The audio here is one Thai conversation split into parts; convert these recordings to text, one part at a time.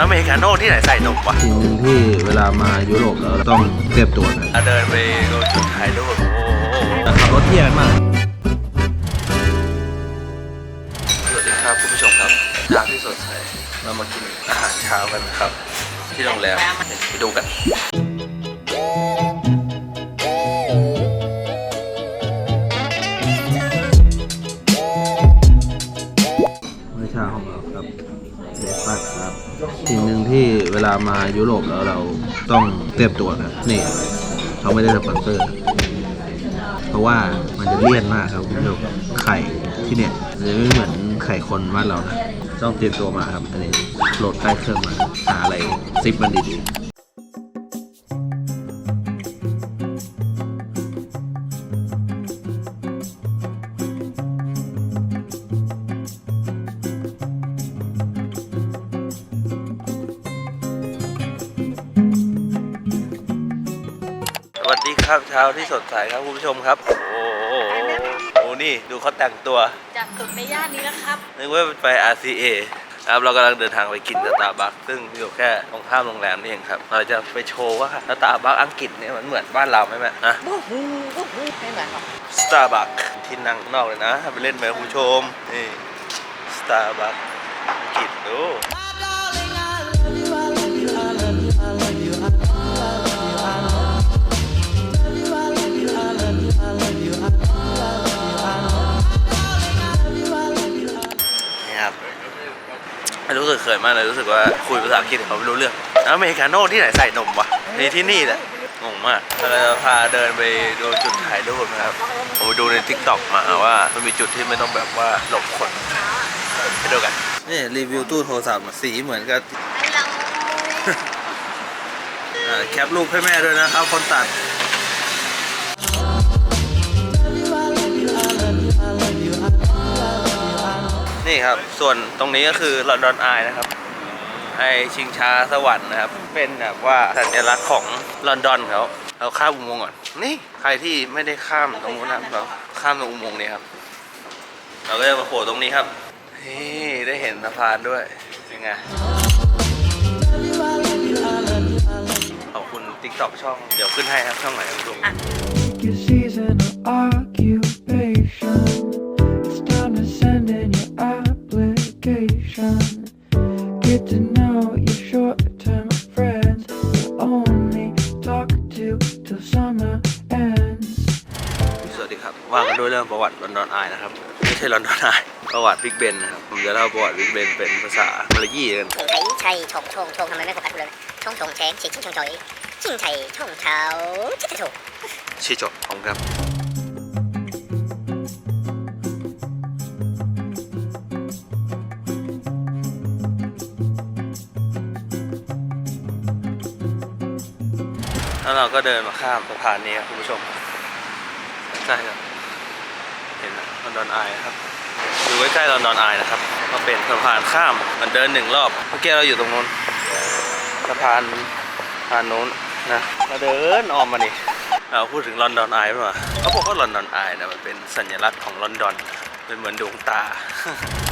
อเมริกาโน่ที่ไหนใส่นมวะสิ่งหนึ่งที่เวลามายุโรปแล้วต้องเตรียมตัวนะอะเดินไปดูจุดถ่ายรูปโอ้โหขับรถเที่ยวกันมาก สวัสดีครับคุณผู้ชมครับทางที่สดใสเรามากินอาหารเช้ากันนะครับ ที่โรงแรมไปดูกัน มายุโรปแล้วเราต้องเตรียมตัวนะนี่เขาไม่ได้สปอนเซอร์ เพราะว่ามันจะเลี่ยนมากครับคุณผู้ชมไข่ที่เนี่ยจะไม่เหมือนไข่คนบ้านเรานะต้องเตรียมตัวมาครับอันนี้โหลดใต้เครื่องมาหาอะไรซิปมันดีๆ ครับ เช้าที่สดใสครับคุณผู้ชมครับ โอ้โหโอ้นี่ดูเขาแต่งตัว จากสุดในย่านนี้นะครับนึกว่าไป RCA ครับเรากำลังเดินทางไปกินสตาร์บัคซึ่งอยู่แค่ตรงข้ามโรงแรมนี่เองครับ เราจะไปโชว์ว่าสตาร์บัคอังกฤษเนี่ยมันเหมือนบ้านเราไหมแม่นะบูฮูบูฮูไม่เหมือนหรอกสตาร์บัคที่นั่งข้างนอกเลยนะไปเล่นไหมคุณผู้ชมนี่สตาร์บัคอังกฤษดู รู้สึกเขินมากเลยรู้สึกว่าคุยภาษาอังกฤษกับเขาไม่รู้เรื่องแล้วอเมริกาโน่ที่ไหนใส่นมวะมีที่นี่แหละงงมากเราจะพาเดินไปดูจุดถ่ายรูปนะครับผมไปดูใน t ิ k t o k มาว่ามันมีจุดที่ไม่ต้องแบบว่าหลบคนไปดูกันนี่รีวิวตู้โทรศัพท์สีเหมือนกับอ่าแคปรูปให้แม่ด้วยนะครับคนตัด นี่ครับ ส่วนตรงนี้ก็คือลอนดอนไอนะครับ ไอชิงช้าสวรรค์นะครับ เป็นแบบว่าสัญลักษณ์ของลอนดอนเขาเราข้ามอุโมงค์ก่อน นี่ใครที่ไม่ได้ข้ามตรงนู้นนะครับเราข้ามตรงอุโมงค์นี้ครับ เราก็จะมาโผล่ตรงนี้ครับ นี่ได้เห็นสะพานด้วยยังไงขอบคุณ TikTok ช่อง เดี๋ยวขึ้นให้ครับช่องไหนครับคุ application. Get to know your short-term friends. You only talk to till summer ends. สวัสดีครับว่ากันด้วยเรื่องประวัติลอนดอนไอนะครับไม่ใช่ลอนดอนไอประวัติบิ๊กเบนนะครับผมจะเล่าประวัติบิ๊กเบนเป็นภาษามาลายีกันชงไชัยชัยชงชงชงทำไมไม่โฟกัสกูเลยชงชงแชงชิงชิงชงชอยชิงชัยชงเช้าชิคกโชชื่อจบผมครับ แล้วเราก็เดินมาข้ามสะพานนี้ครับคุณผู้ชมใช่ครับเห็นลอนดอนไอครับอยู่ใกล้ๆลอนดอนไอนะครับมาเป็นสะพานข้ามมันเดินหนึ่งรอบเมื่อกี้เราอยู่ตรงนู้นสะพานสะพานนู้นนะเราเดินออมมานี่เราพูดถึงลอนดอนไอป่ะเขาบอกว่าลอนดอนไอนะมันเป็นสัญลักษณ์ของลอนดอนเป็นเหมือนดวงตา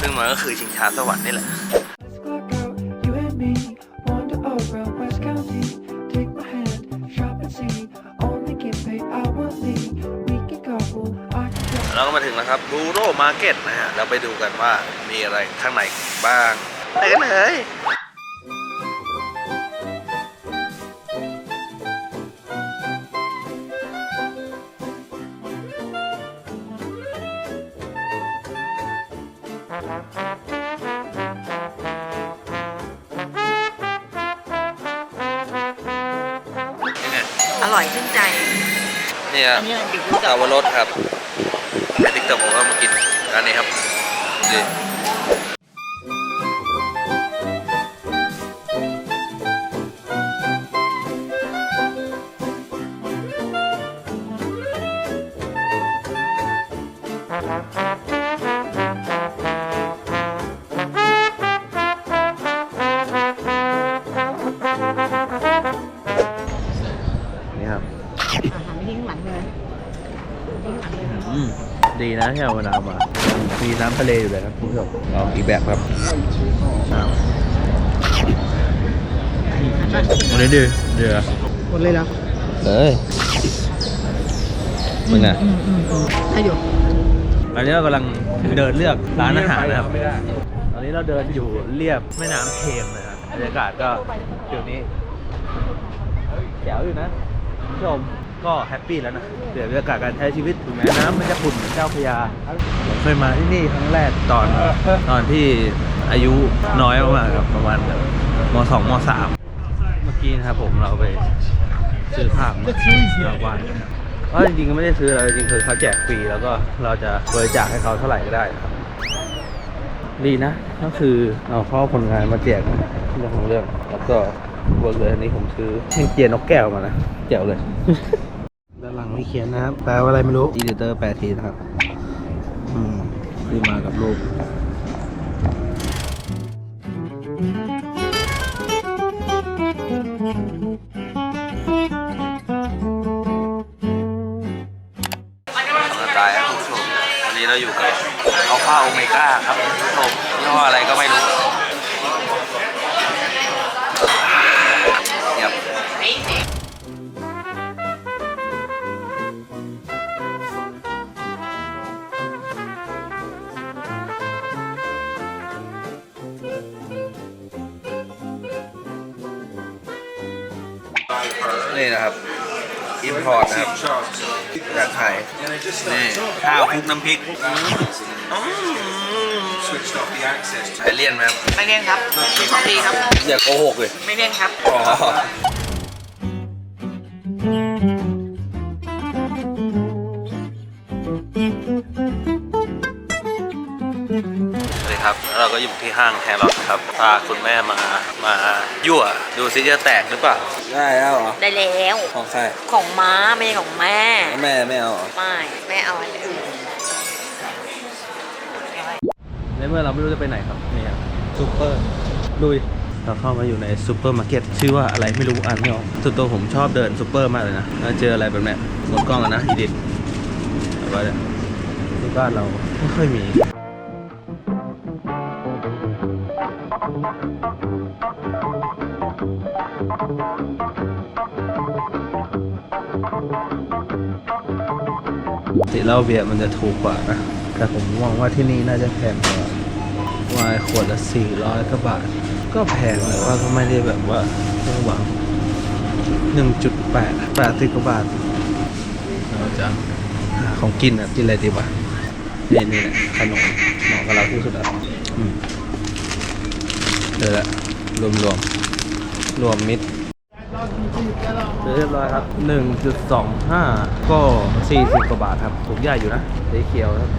ซึ่งมันก็คือชิงช้าสวรรค์นี่แหละ เราก็มาถึงแล้วครับบูโรมาร์เก็ตนะฮะเราไปดูกันว่ามีอะไรข้างในบ้างไปกันเลยอร่อยขึ้นใจนี่คอัรับนนี้มันดิบสาวรสครับ ในติ๊กต็อกผมก็มากินร้านนี้ครับดีนี่ครับ อาหารไม่ทิ้งหลังเลยทิ้งหลังเลย อืม ดีนะที่เอามะนาวมา มีน้ำทะเลอยู่เลยครับคุณผู้ชมลองอีกแบบครับอ้าวเลยดิเดือหมดเลยเหรอเลยมึงอะอืมอืมอืมให้อยู่ตอนนี้เรากำลังเดินเลือกร้านอาหารนะครับ ตอนนี้เราเดินอยู่เรียบแม่น้ำเทมนะครับบรรยากาศก็เดี๋ยวนี้แจ๋วอยู่นะคุณผู้ชม ก็แฮปปี้แล้วนะเดี๋ยวบรรยากาศการใช้ชีวิตถึงแม้น้ำมันจะขุ่นเหมือนเจ้าพระยาผมเคยมาที่นี่ครั้งแรกตอนตอนที่อายุน้อยมากๆครับประมาณแบบมสองมสามเมื่อกี้นะครับผมเราไปซื้อภาพมาเราวานเพราะจริงๆก็ไม่ได้ซื้ออะไรจริงๆคือเขาแจกฟรีแล้วก็เราจะบริจาคให้เขาเท่าไหร่ก็ได้ครับดีนะ ก็คือเอาข้อผลงานมาแจกเรื่องของเรื่อง แล้วก็เวิร์กเลยอันนี้ผมซื้อแห่งเจียนนกแก้วมานะแจ๋วเลย มีเขียนนะครับ แปลว่าอะไรไม่รู้อีดิเตอร์แปลทีนะครับ อืมซื้อมากับรูปตายครับคุณผู้ชมวันนี้เราอยู่กับอัลฟาโอเมก้าครับคุณผู้ชมยี่ห้ออะไรก็ไม่รู้เงียบ นี่นะครับอินพอร์ตนะครับจากไทยนี่ข้าวคลุกน้ำพริกไอเลี่ยนไหมครับไม่เล่นครับของดีครับ อย่าโกหกเลย ไม่เล่นครับอ๋อ อยู่ที่ห้างแฮร์ร็อกครับพาคุณแม่มา มายั่วดูซิจะแตกหรือเปล่า ได้แล้วเหรอ ได้แล้ว ของใคร ของม้าไม่ใช่ของแม่ แม่ไม่เอาเหรอไม่แม่เอาอันอื่นในเมื่อเราไม่รู้จะไปไหนครับนี่ครับซูเปอร์ลุยเราเข้ามาอยู่ในซูเปอร์มาร์เก็ตชื่อว่าอะไรไม่รู้อ่านไม่ออกส่วนตัวผมชอบเดินซูเปอร์มากเลยนะแล้วเจออะไรแบบเนี้ยหมดกล้องแล้วนะอีดิทแต่ว่าเนี่ยที่บ้านเราไม่ค่อยมี ติเหล้าเบียร์มันจะถูกกว่านะ แต่ผมมองว่าที่นี่น่าจะแพงกว่าวายขวดละสี่ร้อยกว่าบาท ก็แพงแต่ว่าก็ไม่ได้แบบว่าต้องหวังหนึ่งจุดแปดแปดสิบกว่าบาทเราจะหาของกินอะกินอะไรดีวะนี่นี่แหละขนมเหมาะกับเราที่สุดอะอืม เลยละรวมรวมรวมมิดเรียบร้อยครับ 1.25 ก็ 40 กว่าบาทครับถูกใหญ่อยู่นะสีเขียวครับ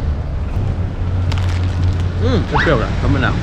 อืมเปรี้ยวหรอกน้ำมะนาว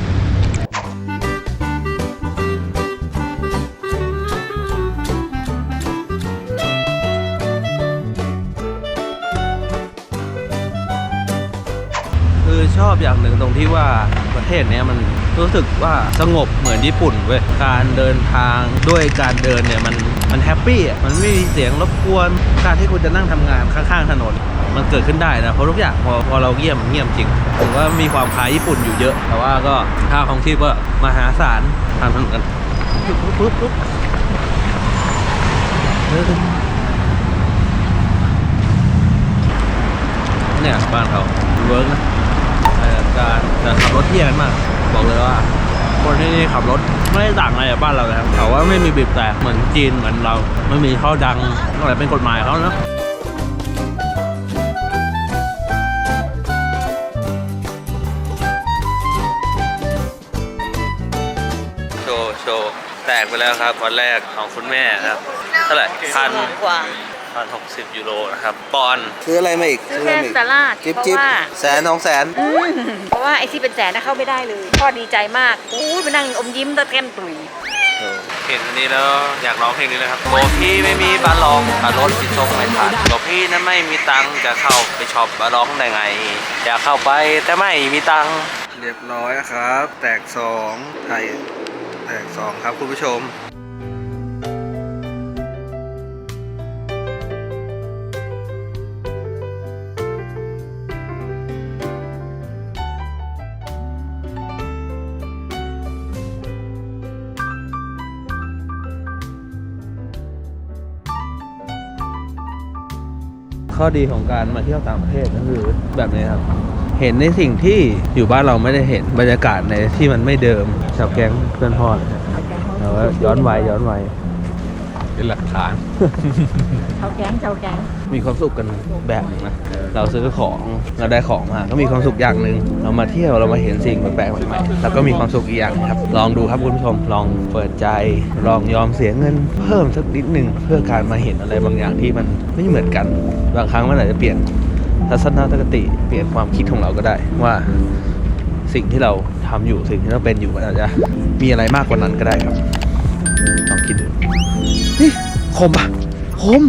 ชอบอย่างหนึ่งตรงที่ว่าประเทศเนี้ยมันรู้สึกว่าสงบเหมือนญี่ปุ่นเว้ยการเดินทางด้วยการเดินเนี่ยมันมันแฮปปี้อะมันไม่มีเสียงรบกวนการที่คุณจะนั่งทำงานข้างๆถนน มันเกิดขึ้นได้นะเพราะทุกอย่างพอพอเราเงียบเงียบจริงผมว่ามีความคล้ายญี่ปุ่นอยู่เยอะ แต่ว่าก็ค่าของชีพก็มหาศาลทางถนนกันปุ๊บปุ๊บปุ๊บเออเนี่ยบ้านเขาเวิร์กนะ เอ่อการแต่ขับรถเที่ยงกันมาก บอกเลยว่า คนที่นี่ขับรถไม่ได้ต่างอะไรจากบ้านเราเลยครับเขาว่าไม่มีบีบแต่เหมือนจีนเหมือนเรา ไม่มีข้อดังอะไรเป็นกฎหมายเขาเนอะโชว์โชว์แตกไปแล้วครับวันแรกของคุณแม่ครับเท่าไหร่พันกว่า พันหกสิบยูโรนะครับปอนด์ซื้ออะไรมาอีกซื้อแค่สลาดจิ๊บเพจิ๊บราะว่าแสนสองแสนอืมเพราะว่าไอ้ที่เป็นแสนน่ะเข้าไม่ได้เลยพ่อดีใจมากอู้ยไปนั่งอมยิ้มตะแก้มตุยเห็นอันนี้แล้วอยากร้องเพลงนี้เลยครับโบพี่ไม่มีบาลองอารถที่ส่งไม่ทันบอกพี่นั้นไม่มีตังค์จะเข้าไปช็อปบาลองได้ไง อยากเข้าไปแต่ไม่มีตังค์เรียบร้อยครับ แตกสองไทยแตกสองครับคุณผู้ชม ข้อดีของการมาเที่ยวต่างประเทศก็คือแบบนี้ครับ เห็นในสิ่งที่อยู่บ้านเราไม่ได้เห็นบรรยากาศในที่มันไม่เดิมชาวแก๊งเพื่อนพ่อเรับแล้วก็ย้อนวัยย้อนวัย เป็นหลักฐานเจ้าแก๊งเจ้าแก๊งมีความสุขกันแบบหนึงนะ เราซื้อของเราได้ของมา ก็มีความสุขอย่างหนึ่ง เรามาเที่ยวเรามาเห็นสิ่งแปลกๆใหม่ๆแล้วก็มีความสุขอีกอย่างครับ ลองดูครับคุณผู้ชม ลองเปิดใจ ลองยอมเสียเงินเพิ่มสักนิดหนึ่งเพื่อการมาเห็นอะไรบางอย่างที่มันไม่เหมือนกัน บางครั้งมันอาจจะเปลี่ยนทัศนคติเปลี่ยนความคิดของเราก็ได้ว่าสิ่งที่เราทำอยู่สิ่งที่เราเป็นอยู่มันอาจจะมีอะไรมากกว่านั้นก็ได้ครับลองคิดดู นี่คมปะคม